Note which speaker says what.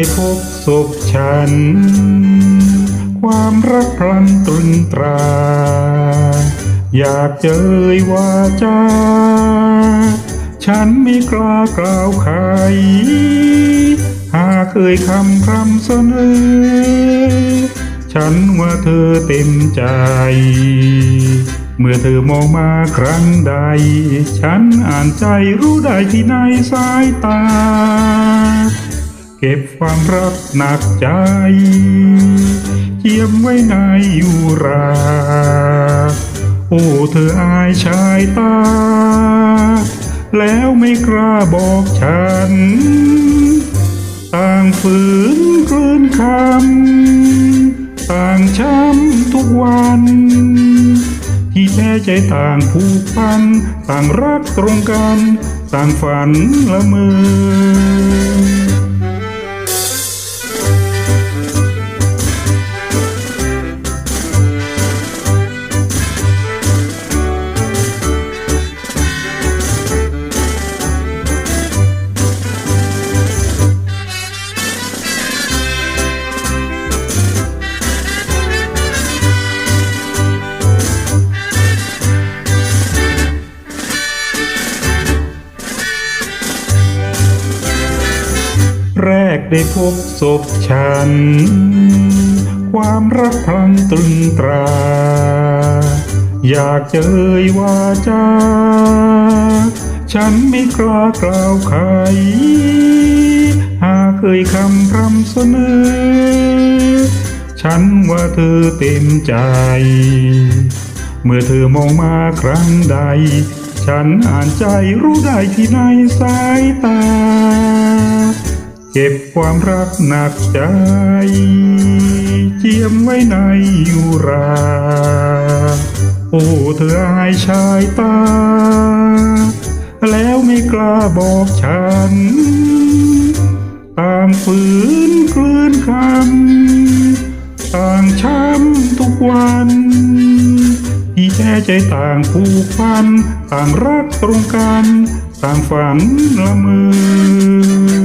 Speaker 1: ได้พบศพฉัน ความรักพลันตรึงตรา อยากเจยว่าจา ฉันไม่กล้ากล่าวใคร หากเคยคำคำเสนอ ฉันว่าเธอเต็มใจ เมื่อเธอมองมาครั้งใด ฉันอ่านใจรู้ได้ที่ในสายตา เก็บความรักหนักใจเจียมไว้ในยูรา โอ้เธออายชายตา แล้วไม่กล้าบอกฉัน ต่างฝืนกลืนคำ ต่างช้ำทุกวัน ที่แท้ใจต่างผูกพัน ต่างรักตรงกัน ต่างฝันละเมอ ได้พบศพฉัน ความรักพลันตรึงตรา อยากเจยว่าจา ฉันไม่กล้ากล่าวใคร หากเคยคำพรำเสนอ ฉันว่าเธอเต็มใจ เมื่อเธอมองมาครั้งใด ฉันอ่านใจรู้ได้ที่ในสายตา เก็บความรักหนักใจ เจียมไว้ในยูรา โอ้เธออายชายตา แล้วไม่กล้าบอกฉัน ตางฝืนกลืนคำต่างช้ำทุกวัน ที่แท้ใจต่างผูกพัน ต่างรักตรงกัน ต่างฝันละเมอ